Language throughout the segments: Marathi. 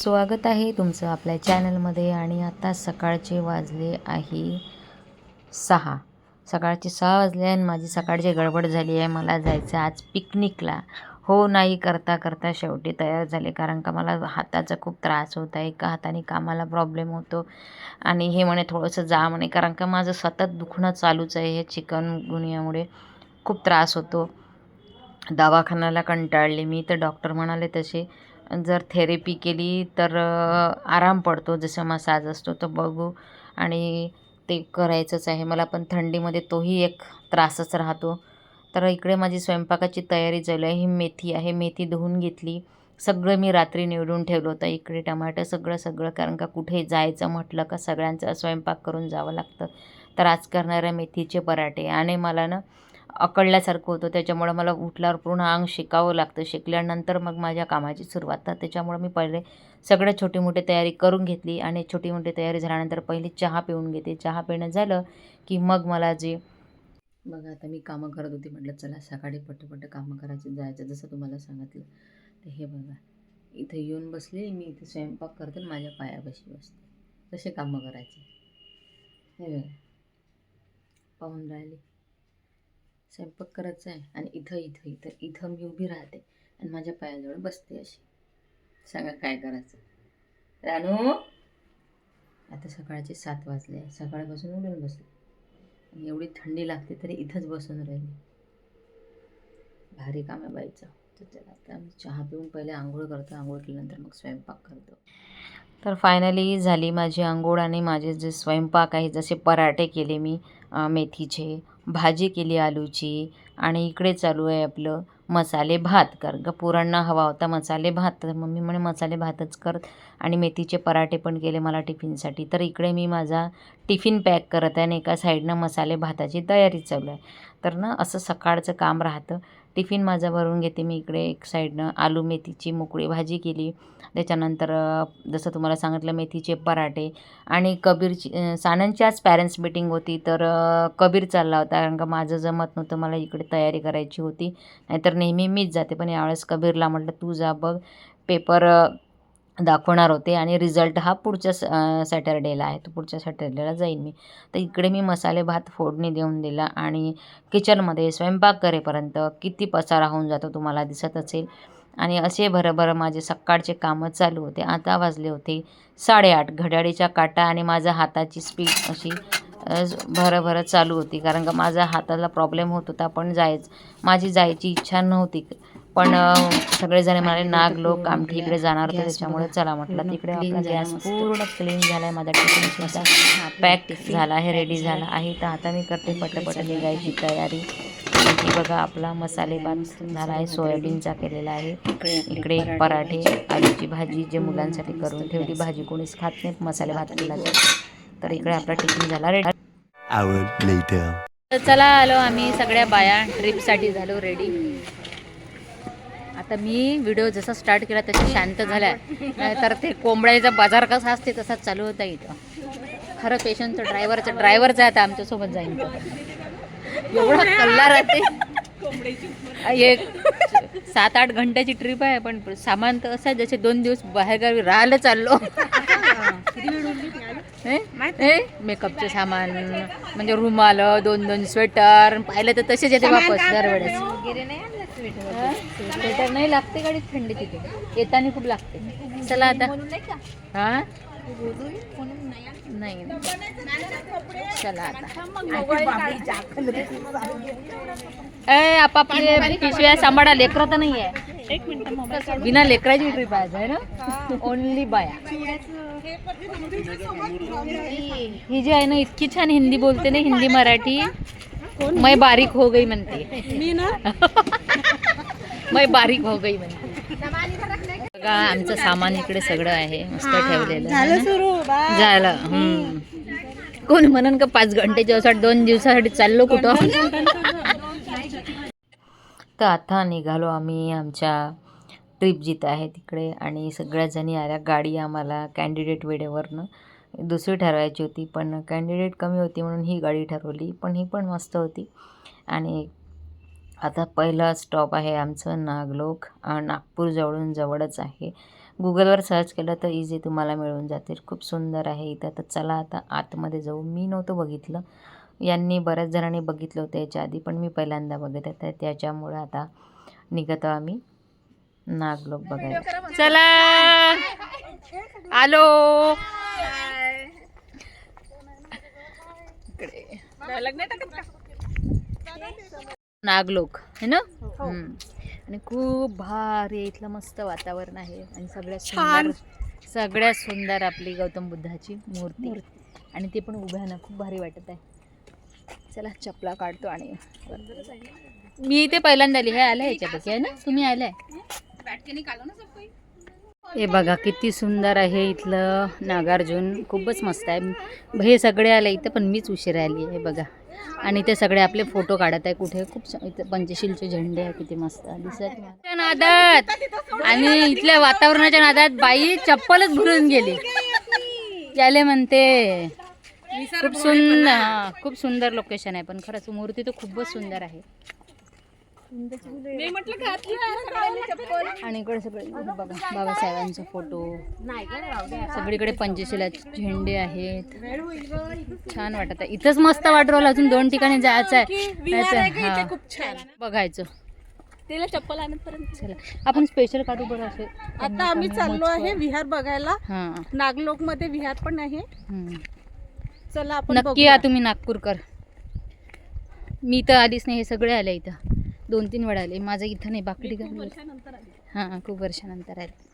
स्वागत आहे तुमचं आपल्या चॅनलमध्ये आणि आता सकाळचे वाजले आहे सहा. सकाळचे सहा वाजले आणि माझी सकाळची गडबड झाली आहे. मला जायचं आहे आज पिकनिकला. हो नाही करता करता शेवटी तयार झाले. कारण का मला हाताचा खूप त्रास होत आहे. एका हाताने कामाला प्रॉब्लेम होतो. आणि हे म्हणे थोडंसं जा म्हणे. कारण का माझं सतत दुखणं चालूच आहे. हे चिकन गुन्ह्यामुळे खूप त्रास होतो. दवाखान्याला कंटाळले. मी तर डॉक्टर म्हणाले तसे. जर थेरपी केली तर आराम पडतो. जसं मसाज असतो तो बघू. आणि ते करायचंच आहे. मला पण थंडीमध्ये तोही एक त्रासच राहतो. तर इकडे माझी स्वयंपाकाची तयारी चालू आहे. ही मेथी आहे. मेथी धुवून घेतली. सगळं मी रात्री निवडून ठेवलं होतं. इकडे टमाटर सगळं सगळं. कारण का कुठे जायचं म्हटलं का सगळ्यांचा स्वयंपाक करून जावं लागतं. तर आज करणाऱ्या मेथीचे पराठे. आणि मला ना अकळल्यासारखं होतं. त्याच्यामुळं मला उठल्यावर पूर्ण अंग शिकावं लागतं. शिकल्यानंतर मग माझ्या कामाची सुरुवात. तर त्याच्यामुळं मी पहिले सगळं छोटी मोठी तयारी करून घेतली आणि छोटी मोठी तयारी झाल्यानंतर पहिले चहा पिऊन घेते. चहा पिणं झालं की मग मला जे बघा आता मी कामं करत होती म्हटलं चला सकाळी पटपट कामं करायची जायचं जसं तुम्हाला सांगितलं. तर हे बघा इथं येऊन बसले मी इथे स्वयंपाक करते आणि माझ्या पायापाशी बसते. तसे कामं करायचे? हे बघा पाहून राहिले. स्वयंपाक करायचा आहे आणि इथं इथं इथं इथं मी उभी राहते आणि माझ्या पायाजवळ बसते अशी. सांगा काय करायचं? रानू! आता सकाळचे सात वाजले सकाळपासून उडून बसले. आणि एवढी थंडी लागते तरी इथंच बसून राहिली. भारी काम आहे बाईचं. तर चला आता मी चहा पिऊन पहिले आंघोळ करतो. आंघोळ केल्यानंतर मग स्वयंपाक करतो. तर फायनली झाली माझी आंघोळ आणि माझे जे स्वयंपाक आहे जसे पराठे केले मी मेथीचे भाजी केली आलूची आणि इकडे चालू आहे आपलं मसाले भात. कारण का पोरांना हवा होता मसाले भात. तर मम्मी म्हणे मसाले भातच कर. आणि मेथीचे पराठे पण केले मला टिफिनसाठी. तर इकडे मी माझा टिफिन पॅक करत आहे आणि एका साईडनं मसाले भाताची तयारी चालू आहे. तर ना असं सकाळचं काम राहतं. टिफिन माझा भरून घेते मी इकडे एक साईडनं आलू मेथीची मोकळी भाजी केली. त्याच्यानंतर जसं तुम्हाला सांगितलं मेथीचे पराठे आणि कबीरची अ, सानंदची आज पॅरेंट्स मीटिंग होती तर कबीर चालला होता कारण का माझं जमत नव्हतं मला इकडे तयारी करायची होती. नाहीतर नेहमी मीच जाते पण यावेळेस कबीरला म्हटलं तू जा बघ. पेपर दाखवणार होते आणि रिझल्ट हा पुढच्या स सॅटरडेला आहे. तो पुढच्या सॅटरडेला जाईन मी. तर इकडे मी मसाले भात फोडणी देऊन दिला आणि किचनमध्ये स्वयंपाक करेपर्यंत किती पसारा होऊन जातो तुम्हाला दिसत असेल. आणि असे भरभर माझे सकाळचे कामं चालू होते. आता वाजले होते साडेआठ. घड्याळीच्या काटा आणि माझ्या हाताची स्पीड अशी भरभर चालू होती. कारण का माझा हाताला प्रॉब्लेम होत होता पण जायच माझी जायची इच्छा नव्हती. पण सगळेजण म्हणाले नाग लोक आमठी इकडे जाणार होते त्याच्यामुळे चला म्हटलं तिकडे आपला गॅस पूर्ण क्लीन झाला आहे माझा टिफिन सुद्धा पॅक झाला आहे रेडी झाला आहे. तर आता मी करते पटपट निघायची तयारी. ही बघा आपला मसाले भात झाला आहे सोयाबीनचा केलेला आहे. इकडे पराठे आलूची भाजी जे मुलांसाठी करून ठेवली भाजी कोणीच खात नाही मसाले भात केला तर इकडे आपला टिफिन झाला रेडी चला आलो आम्ही सगळ्या बाया ट्रिपसाठी झालो रेडी आता मी व्हिडिओ जसा स्टार्ट केला तसा शांत झाला तर ते कोंबड्याचा बाजार कसा असते तसाच चालू होता इथं. खरं पेशंटचं ड्रायव्हरचं ड्रायव्हरचं आता आमच्यासोबत जाईन. एवढा कल्ला राहते. एक सात आठ घंट्याची ट्रिप आहे पण सामान तर असं आहे जसे दोन दिवस बाहेरगावी राहायला चाललो? मेकअपचे सामान म्हणजे रुमाल दोन दोन स्वेटर पाहिलं तर तसेच येते वापस दरवेळेस? स्वेटर नाही लागते गाडीत थंडी तिथे. येताना खूप लागते. चला आता. हा? नाही. चला आता. ए आपापले पिशव्या सांभाळा लेकरं तर नाही आहे बिना लेकराची ट्रिप आहे ना? ओनली बाया. ही जी आहे ना इतकी छान हिंदी बोलते ना हिंदी मराठी. मै बारीक हो गई म्हणते. मी ना? मै बारीक हो गई म्हणते बघा आमचं सामान इकडे सगळं आहे. मस्त ठेवलेलं झालं. कोण म्हणन का पाच घंटेच्या असं दोन दिवसासाठी चाललो कुठं? तर आता निघालो आम्ही आमच्या ट्रिप जिथं आहे तिकडे आणि सगळ्या जणी आल्या. गाडी आम्हाला कॅन्डिडेट वेळेवरनं दुसरी ठरवायची होती पण कॅन्डिडेट कमी होती म्हणून ही गाडी ठरवली पण ही पण मस्त होती. आणि आता पहिला स्टॉप आहे आमचं नागलोक अ, नागपूर जवळून जवळच आहे. गुगलवर सर्च केलं तर इझी तुम्हाला मिळून जातील. खूप सुंदर आहे इथं. तर चला आता आतमध्ये जाऊ. मी नव्हतं बघितलं. यांनी बऱ्याच जणांनी बघितलं होतं याच्या आधी पण मी पहिल्यांदा बघत आहे. तर त्याच्यामुळे आता निघतो आम्ही नागलोक बघायला. चला! आलो नागलोक है ना? हम्म. आणि खूप भारी. इथलं मस्त वातावरण आहे. आणि सगळ्यात सुंदर सगळ्यात सुंदर आपली गौतम बुद्धाची मूर्ती. आणि ते पण उभ्या ना खूप भारी वाटत आहे. चला चपला काढतो आणि मी ते पहिल्यांदा आली हे आलं ह्याच्यापैकी आहे. ना? तुम्ही आलाय. हे बघा किती सुंदर आहे इथलं नागार्जुन. खूपच मस्त आहे. हे सगळे आले इथं पण मीच उशिरा आली आहे बघा. आणि ते सगळे आपले फोटो काढत आहे कुठे. खूप पंचशीलचे झेंडे आहे किती मस्त दिसत नादात. आणि इथल्या वातावरणाच्या नादात बाई चप्पलच भरून गेली. त्याले म्हणते खूप सुंदर हा, खूप सुंदर लोकेशन आहे. पण खरंच मूर्ती तर खूपच सुंदर आहे. आणि इकडे सगळे बघा बाबासाहेबांचा फोटो. सगळीकडे पंचशिलाचे झेंडे आहेत. छान वाटत. आहे इथंच मस्त वाटू राहिलं अजून दोन ठिकाणी जायचं आहे. हा. खूप छान. बघायचं. तिला चप्पल आणतपर्यंत. चला. आपण स्पेशल काढू बरं असे. आता आम्ही चाललो आहे विहार बघायला. नागलोकमध्ये विहार पण आहे. चला आपण नक्की. या तुम्ही नागपूरकर. मी तर आलीच नाही हे सगळे आले इथं. दोन तीन वेळा आले. माझं इथं नाही बाकी ठिकाणी वर्षानंतर आली. हां खूप वर्षानंतर आले.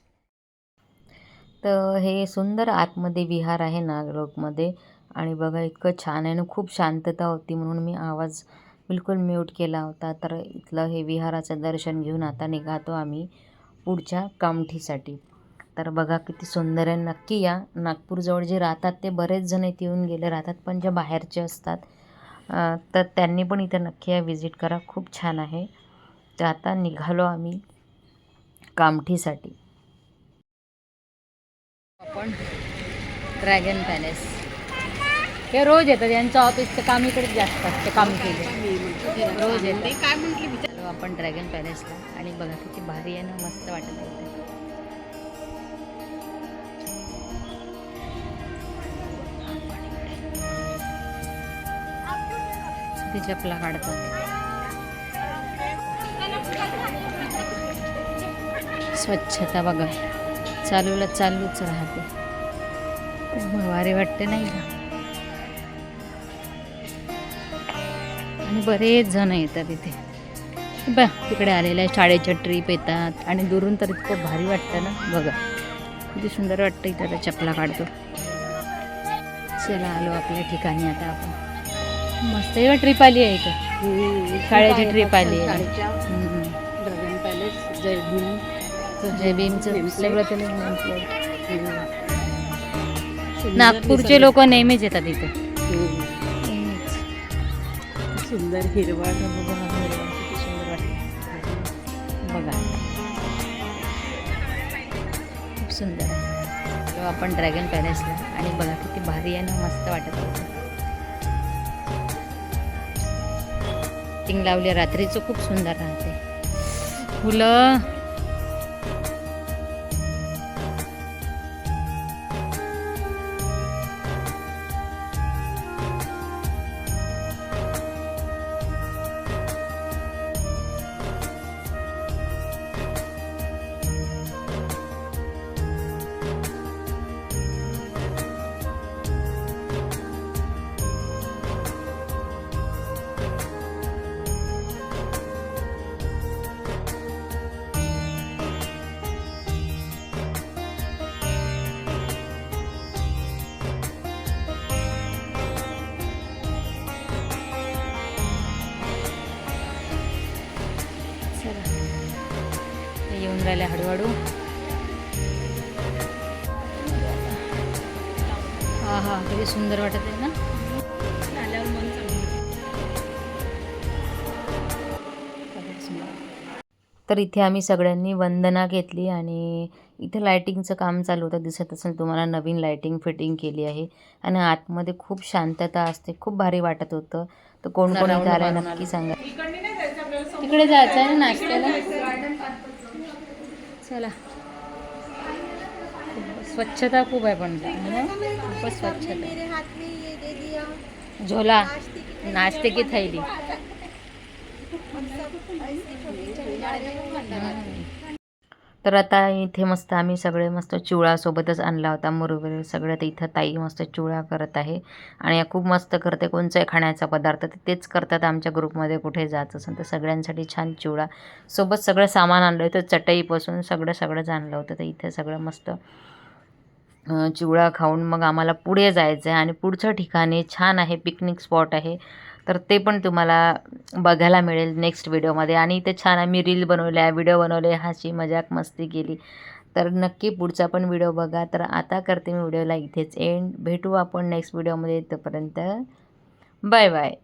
तर हे सुंदर आतमध्ये विहार आहे नागलोकमध्ये. आणि बघा इतकं छान आहे ना खूप शांतता होती म्हणून मी आवाज बिलकुल म्यूट केला होता. तर इथलं हे विहाराचं दर्शन घेऊन आता निघातो आम्ही पुढच्या कामठीसाठी. तर बघा किती सुंदर आहे. नक्की या. नागपूरजवळ जे राहतात ते बरेच जण इथे येऊन गेले. राहतात पण जे बाहेरचे असतात तर त्यांनी पण इथं नक्की या विजिट करा. खूप छान आहे. तर आता निघालो आम्ही कामठीसाठी. आपण ड्रॅगन पॅलेस हे रोज येतात. यांचं ऑफिसचं काम इकडेच जास्त असतं काम केले. रोज येतात. काय म्हटली? आपण ड्रॅगन पॅलेसला आणि बघा किती भारी आहे ना मस्त वाटत होते ते चपला काढतात स्वच्छता बघा. चालूला चालूच राहते. खूप भारी वाटते नाही का? आणि बरेच जण येतात इथे. बा तिकडे आलेल्या शाळेच्या ट्रीप येतात. आणि दुरून तर इतकं भारी वाटतं ना? बघा. किती सुंदर वाटतं इथं आता चपला काढतो. चला आलो आपल्या ठिकाणी आता आपण. मस्त एवढं ट्रिप आली आहे इथं. शाळेची ट्रिप आली आहे. ड्रॅगन पॅलेस जय भीम. जय भीमचं सगळं नागपूरचे लोक नेहमीच येतात इथं. सुंदर वाटतं बघा. खूप सुंदर. आहे तेव्हा आपण ड्रॅगन पॅलेसला आणि बघा किती भारी आहे ना मस्त वाटत होतं. लाइटिंग लावली रात्रीचं खूप सुंदर राहते. फुलं हे येऊन राहिले हळूहळू. हा हा किती सुंदर वाटत आहे ना? आल्यावर मन चांगलं तर इथे आम्ही सगळ्यांनी वंदना घेतली आणि इथे लायटिंगचं काम चालू होतं. दिसत असेल तुम्हाला नवीन लायटिंग फिटिंग केली आहे. आणि आतमध्ये खूप शांतता असते खूप भारी वाटत होतं. तर कोण कोण आलं नक्की सांगा. तिकडे जायचं आहे नाश्त्याला? चला. स्वच्छता खूप आहे पण? खूपच स्वच्छता. झोला. नाश्ते की थैली. तर आता इथे मस्त आम्ही सगळे मस्त चिवळासोबतच आणला होता मुरगुरे. सगळं तर इथं ताई मस्त चिवळा करत आहे. आणि खूप मस्त करते कोणचाही खाण्याचा पदार्थ. तर तेच करतात आमच्या ग्रुपमध्ये कुठे जायचं असेल तर सगळ्यांसाठी छान चिवळा सोबत सगळं सामान आणलं होतं चटईपासून सगळं सगळंच आणलं होतं. तर इथे सगळं मस्त चिवळा चिवडा खाऊन मग आम्हाला पुढे जायचं आहे आणि पुढचं ठिकाणी छान आहे पिकनिक स्पॉट आहे. तर ते पण तुम्हाला बघायला मिळेल नेक्स्ट व्हिडिओमध्ये आणि इथे छान आम्ही रील बनवल्या व्हिडिओ बनवले हाशी मजाक मस्ती केली. तर नक्की पुढचा पण व्हिडिओ बघा. तर आता करते मी व्हिडिओला इथेच एंड भेटू आपण नेक्स्ट व्हिडिओमध्ये तोपर्यंत. Bye bye